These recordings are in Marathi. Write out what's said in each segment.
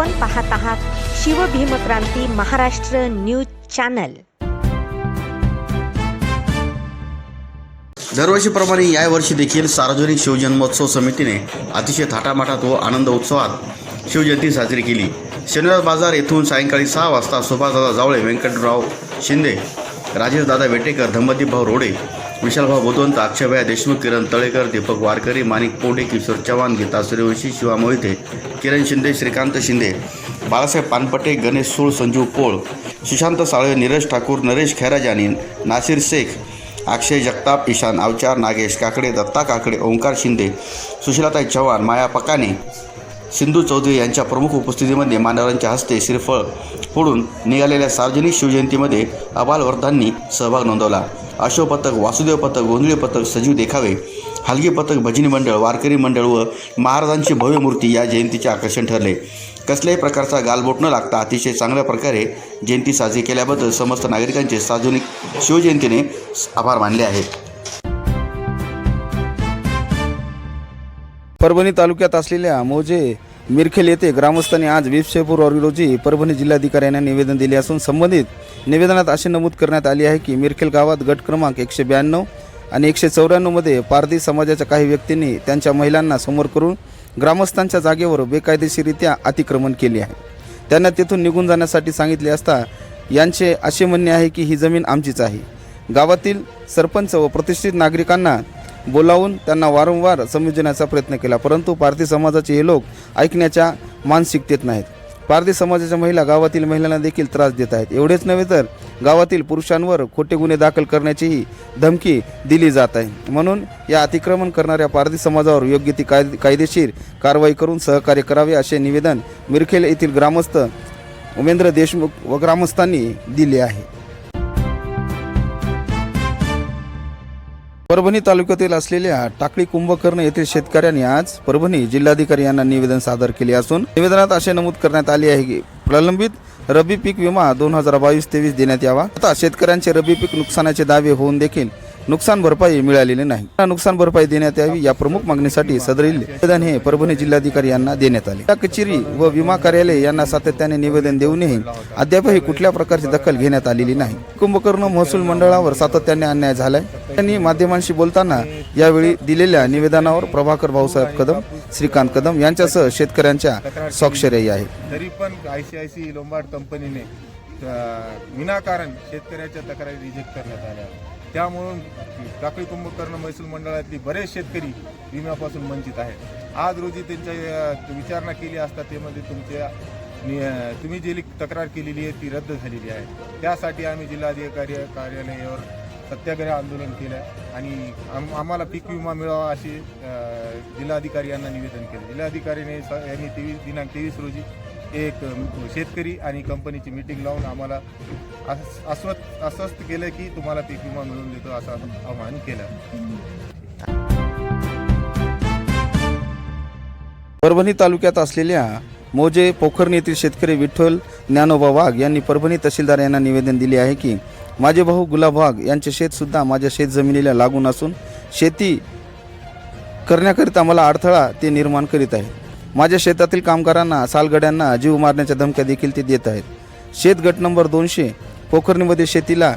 आपण पाहत आहात शिवभीमक्रांती महाराष्ट्र न्यूज चॅनल. दरवर्षीप्रमाणे यावर्षी देखील सार्वजनिक शिवजन्मोत्सव समितीने अतिशय थाटामाटात व आनंद उत्सवात शिवजयंती साजरी केली. शनिवार बाजार येथून सायंकाळी सहा वाजता सुभाषदादा जावळे व्यंकटराव शिंदे राजेशदादा वेटेकर धम्मदीपभाऊ रोडे विशालभाऊ बुधवंत अक्षयभया देशमुख किरण तळेकर दीपक वारकरी माणिक पोंडे किशोर चव्हाण गीता सूर्यवंशी शिवा मोहिते किरण शिंदे श्रीकांत शिंदे बाळासाहेब पानपटे गणेश सूळ संजू पोळ सुशांत साळवे नीरज ठाकूर नरेश खैराजानी नासिर शेख अक्षय जगताप ईशान अवचार नागेश काकडे दत्ता काकडे ओंकार शिंदे सुशीलाताई चव्हाण माया पकाने सिंधू चौधरी यांच्या प्रमुख उपस्थितीमध्ये मान्यवरांच्या हस्ते श्रीफळ फोडून निघालेल्या सार्वजनिक शिवजयंतीमध्ये अबालवर्धांनी सहभाग नोंदवला. अशोक पथक वासुदेव पथक गोंधळी पथक सजीव देखावे हलगी पथक भजनी मंडळ वारकरी मंडळ व महाराजांची भव्य मूर्ती या जयंतीचे आकर्षण ठरले. कसल्याही प्रकारचा गालबोट न लागता अतिशय चांगल्या प्रकारे जयंती साजरी केल्याबद्दल समस्त नागरिकांचे सार्वजनिक शिवजयंतीने आभार मानले आहेत. परभणी तालुक्यात असलेल्या मोजे मिरखेल येथे ग्रामस्थांनी आज वीस फेब्रुवारी रोजी परभणी जिल्हाधिकारी यांना निवेदन दिले असून संबंधित निवेदनात असे नमूद करण्यात आले आहे की मिरखेल गावात गट क्रमांक एकशे ब्याण्णव आणि एकशे चौऱ्याण्णवमध्ये पारधी समाजाच्या काही व्यक्तींनी त्यांच्या महिलांना समोर करून ग्रामस्थांच्या जागेवर बेकायदेशीरित्या अतिक्रमण केले आहे. त्यांना तेथून निघून जाण्यासाठी सांगितले असता यांचे असे म्हणणे आहे की ही जमीन आमचीच आहे. गावातील सरपंच व प्रतिष्ठित नागरिकांना बोलावून त्यांना वारंवार समजण्याचा प्रयत्न केला. परंतु पारधी समाजाचे हे लोक ऐकण्याच्या मानसिकतेत नाहीत. पारधी समाजाच्या महिला गावातील महिलांना देखील त्रास देत आहेत. एवढेच नव्हे तर गावातील पुरुषांवर खोटे गुन्हे दाखल करण्याचीही धमकी दिली जात आहे. म्हणून या अतिक्रमण करणाऱ्या पारधी समाजावर योग्य ती काय कायदेशीर कारवाई करून सहकार्य करावे असे निवेदन मिरखेल येथील ग्रामस्थ उमेंद्र देशमुख व ग्रामस्थांनी दिले आहे. परभणी तालुक्यातील असलेल्या टाकळी कुंभकर्ण येथील शेतकऱ्यांनी आज परभणी जिल्हाधिकारी यांना निवेदन सादर केले असून निवेदनात असे नमूद करण्यात आले आहे की प्रलंबित रब्बी पीक विमा दोन हजार बावीस तेवीस देण्यात यावा. आता शेतकऱ्यांचे रब्बी पीक नुकसानाचे दावे होऊन देखील नुकसान भरपाई मिळालेली नाही. नुकसान भरपाई देण्यात यावी या प्रमुख मागणीसाठी सदरील निवेदन हे परभणी जिल्हाधिकारी यांना देण्यात आले. या कचेरी व विमा कार्यालय यांना सातत्याने निवेदन देऊनही अद्यापही कुठल्या प्रकारची दखल घेण्यात आलेली नाही. कुंभकर्ण महसूल मंडळावर सातत्याने अन्याय झालाय. त्यांनी माध्यमांशी बोलताना यावेळी दिलेल्या निवेदनावर प्रभाकर भाऊसाहेब कदम श्रीकांत कदम यांच्यासह शेतकऱ्यांच्या स्वाक्षर्याही आहेत तरी पण आयसीआयसी लोंबार्ड कंपनीने विनाकारण शेतकऱ्याच्या तक्रारी रिजेक्ट करण्यात आल्या. त्यामुळं टाकळी कुंभकर्ण महसूल मंडळातली बरेच शेतकरी विम्यापासून वंचित आहेत. आज रोजी त्यांच्या विचारणा केली असता म्हणजे तुमच्या तुम्ही जी तक्रार केलेली आहे ती रद्द झालेली आहे. त्यासाठी आम्ही जिल्हाधिकारी कार्यालयावर सत्याग्रह आंदोलन केलं आणि आम आम्हाला पीक विमा मिळावा असे जिल्हाधिकारी यांना निवेदन केलं. जिल्हाधिकारीने स- यांनी तेवीस दिनांक तेवीस रोजी एक शेतकरी आणि कंपनीची मीटिंग लावून आम्हाला आस- आश्वस्त आश्वस्त केलं की तुम्हाला पीक विमा मिळवून देतो असं आवाहन केलं. परभणी तालुक्यात असलेल्या मोजे पोखरणी येथील शेतकरी विठ्ठल ज्ञानोबा वाघ यांनी परभणी तहसीलदार यांना निवेदन दिले आहे की माझे भाऊ गुलाब वाघ यांचे शेतसुद्धा माझ्या शेत जमिनीला लागून असून शेती करण्याकरिता मला अडथळा ते निर्माण करीत आहे माझ्या शेतातील कामगारांना सालगड्यांना जीव मारण्याच्या धमक्या देखील ते देत आहेत. शेतगट नंबर दोनशे पोखरणीमध्ये शेतीला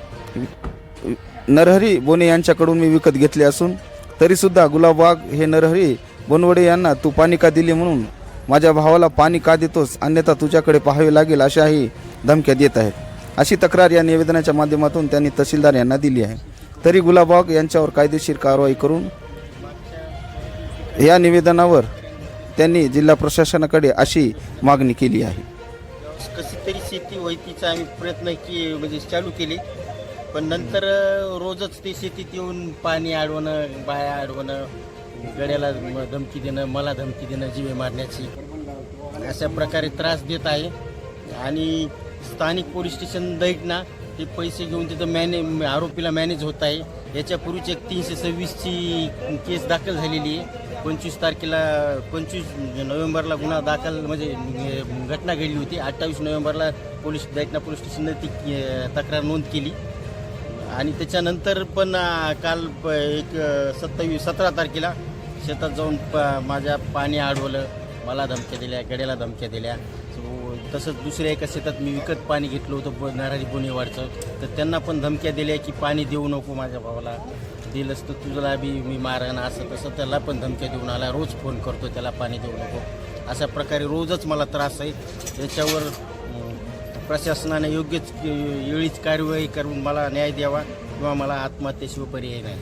नरहरी बोने यांच्याकडून मी विकत घेतले असून तरीसुद्धा गुलाब वाघ हे नरहरी बोनवडे यांना तू पाणी का दिले म्हणून माझ्या भावाला पाणी का देतोस अन्यथा तुझ्याकडे पाहावे लागेल अशाही धमक्या देत आहेत. अशी तक्रार या निवेदनाच्या माध्यमातून त्यांनी तहसीलदार यांना दिली आहे. तरी गुलाबबाग यांच्यावर कायदेशीर कारवाई करून या निवेदनावर त्यांनी जिल्हा प्रशासनाकडे अशी मागणी केली आहे. कशी तरी शेती व्हायतीचा आम्ही प्रयत्न की म्हणजे चालू केले. पण नंतर रोजच ते शेतीत येऊन पाणी अडवणं बाया अडवणं गड्याला धमकी देणं मला धमकी देणं जीवे मारण्याची अशा प्रकारे त्रास देत आहे. आणि स्थानिक पोलीस स्टेशन दैटना ते पैसे घेऊन तिथं मॅने आरोपीला मॅनेज होत आहे. याच्यापूर्वीच एक तीनशे सव्वीसची केस दाखल झालेली आहे. पंचवीस तारखेला पंचवीस नोव्हेंबरला गुन्हा दाखल म्हणजे घटना घडली होती. अठ्ठावीस नोव्हेंबरला पोलीस दैटना पोलीस स्टेशननं ती तक्रार नोंद केली. आणि त्याच्यानंतर पण काल प- एक सत्तावीस सतरा तारखेला शेतात जाऊन प माझ्या पाणी अडवलं मला धमक्या दिल्या गड्याला धमक्या दिल्या. तसंच दुसऱ्या एका शेतात मी विकत पाणी घेतलं होतं ब नाराजी बोनेवाडचं. तर त्यांना पण धमक्या दिल्या की पाणी देऊ नको माझ्या भावाला. दिलंच तर तुझला बी मी मारण असं तसं त्याला पण धमक्या देऊन आला. रोज फोन करतो त्याला पाणी देऊ नको. अशा प्रकारे रोजच मला त्रास आहे. याच्यावर प्रशासनाने योग्यच वेळीच कार्यवाही करून मला न्याय द्यावा किंवा मला आत्महत्येशिवाय पर्याय नाही.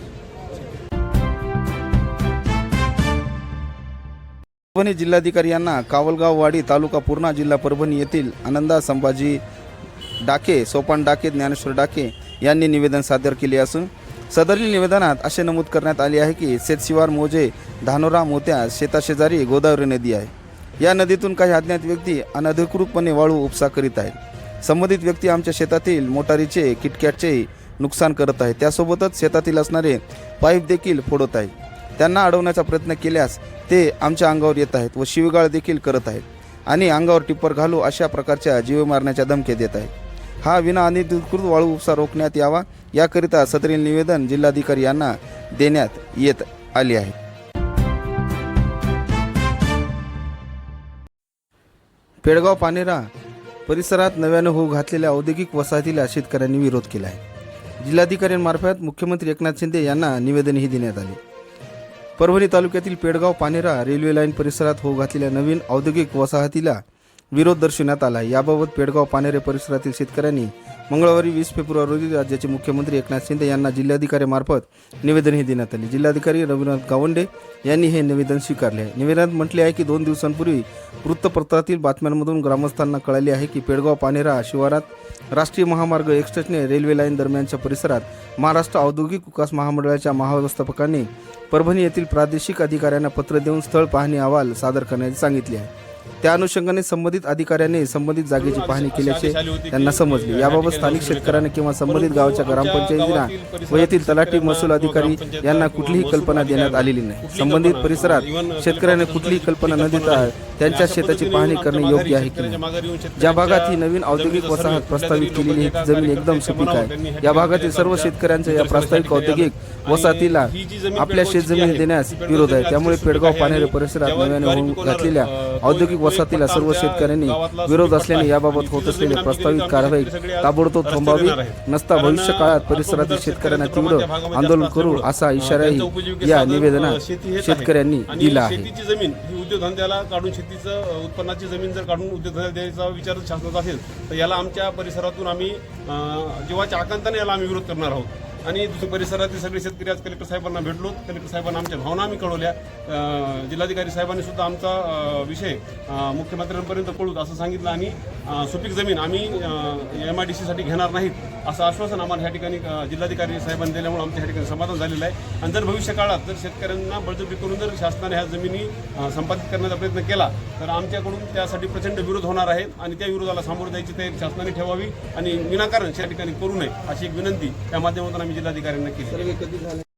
परभणी जिल्हाधिकारी यांना कावलगाव वाडी तालुका पूर्णा जिल्हा परभणी येथील आनंदा संभाजी डाके सोपान डाके ज्ञानेश्वर डाके यांनी निवेदन सादर केले असून सदरील निवेदनात असे नमूद करण्यात आले आहे की शेतशिवार मोजे धानोरा मोत्या शेताशेजारी गोदावरी नदी आहे. या नदीतून काही अज्ञात व्यक्ती अनधिकृतपणे वाळू उपसा करीत आहेत. संबंधित व्यक्ती आमच्या शेतातील मोटारीचे किटकॅटचे नुकसान करत आहे. त्यासोबतच शेतातील असणारे पाईप देखील फोडत आहे त्यांना अडवण्याचा प्रयत्न केल्यास ते आमच्या अंगावर येत आहेत व शिवगाळ देखील करत आहेत आणि अंगावर टिप्पर घालू अशा प्रकारच्या जीव मारण्याच्या धमक्या देत आहेत. हा विना अनधिकृत वाळू उपसा रोखण्यात यावा याकरिता सदरील निवेदन जिल्हाधिकारी यांना देण्यात येत आले आहे. पेडगाव पानेरा परिसरात नव्यानं होऊ घातलेल्या औद्योगिक वसाहतीला शेतकऱ्यांनी विरोध केला आहे जिल्हाधिकाऱ्यांमार्फत मुख्यमंत्री एकनाथ शिंदे यांना निवेदनही देण्यात आले. परभणी तालुक्यातील पेडगाव पानेरा रेल्वे लाईन परिसरात होऊ घातलेल्या नवीन औद्योगिक वसाहतीला विरोध दर्शवण्यात आला. याबाबत पेडगाव पानेरे परिसरातील शेतकऱ्यांनी मंगळवारी वीस फेब्रुवारी रोजी राज्याचे मुख्यमंत्री एकनाथ शिंदे यांना जिल्हाधिकाऱ्यामार्फत निवेदनही देण्यात आले. जिल्हाधिकारी रवीनाथ गावंडे यांनी हे निवेदन स्वीकारले. आहे निवेदनात म्हटले आहे की दोन दिवसांपूर्वी वृत्तपत्रातील बातम्यांमधून ग्रामस्थांना कळाले आहे की पेडगाव पानेरा शिवारात राष्ट्रीय महामार्ग एक्सप्रेसने रेल्वे लाईन दरम्यानच्या परिसरात महाराष्ट्र औद्योगिक विकास महामंडळाच्या महाव्यवस्थापकांनी परभणी येथील प्रादेशिक अधिकाऱ्यांना पत्र देऊन स्थळ पाहणी अहवाल सादर करण्याचे सांगितले आहे. त्या अनुषंगाने संबंधित अधिकाऱ्यांनी संबंधित जागेची पाहणी केल्याचे त्यांना समजले. याबाबत स्थानिक शेतकऱ्यांना किंवा संबंधित गावाच्या ग्रामपंचायतीला व येथील तलाठी महसूल अधिकारी यांना कुठलीही कल्पना देण्यात आलेली नाही. संबंधित परिसरात शेतकऱ्यांना कुठलीही कल्पना न देता त्यांच्या शेताची पाहणी करणे योग्य आहे की नाही. ज्या भागात ही नवीन औद्योगिक वसाहत प्रस्तावित केलेली ही जमीन एकदम सुपीक आहे. या भागातील सर्व शेतकऱ्यांच्या या प्रास्ताविक औद्योगिक वसाहतीला आपल्या शेतजमीन देण्यास विरोध आहे. त्यामुळे पेडगाव पानेरे परिसरात नव्याने होऊन घातलेल्या औद्योगिक वसाहतीला सर्व शेतकऱ्यांनी विरोध असल्याने याबाबत होत असलेली प्रस्तावित कारवाई ताबडतोब थांबावी नसता भविष्य काळात परिसरातील शेतकऱ्यांना तीव्र आंदोलन करू असा इशाराही या निवेदनात शेतकऱ्यांनी दिला आहे. शेतीची जमीन ही उद्योगधंद्याला काढून शेतीचं उत्पन्नाची जमीन जर काढून उद्योगधंदा द्यायचा विचार शासनाचा असेल तर याला आमच्या परिसरातून आम्ही जीवाच्या आकांताने याला आम्ही विरोध करणार आहोत. आणि दुसऱ्या परिसरातील सगळे शेतकरी आज कलेक्टर साहेबांना भेटलो. कलेक्टर साहेबांना आमच्या भावना आम्ही कळवल्या. जिल्हाधिकारी साहेबांनी सुद्धा आमचा विषय मुख्यमंत्र्यांपर्यंत कळूत असं सांगितलं आणि सुपीक जमीन आम्ही एम आय डी सीसाठी घेणार नाहीत असं आश्वासन आम्हाला ह्या ठिकाणी जिल्हाधिकारी साहेबांनी दिल्यामुळे आमच्या ह्या ठिकाणी समाधान झालेलं आहे. आणि जर भविष्य काळात जर शेतकऱ्यांना बळजबरी करून जर शासनाने ह्या जमिनी संपादित करण्याचा प्रयत्न केला तर आमच्याकडून त्यासाठी प्रचंड विरोध होणार आहे आणि त्या विरोधाला सामोरं जायची तयारी शासनाने ठेवावी आणि विनाकारण या ठिकाणी करू नये अशी एक विनंती या माध्यमातून आम्ही आम्ही जिल्हाधिकाऱ्यांना केली.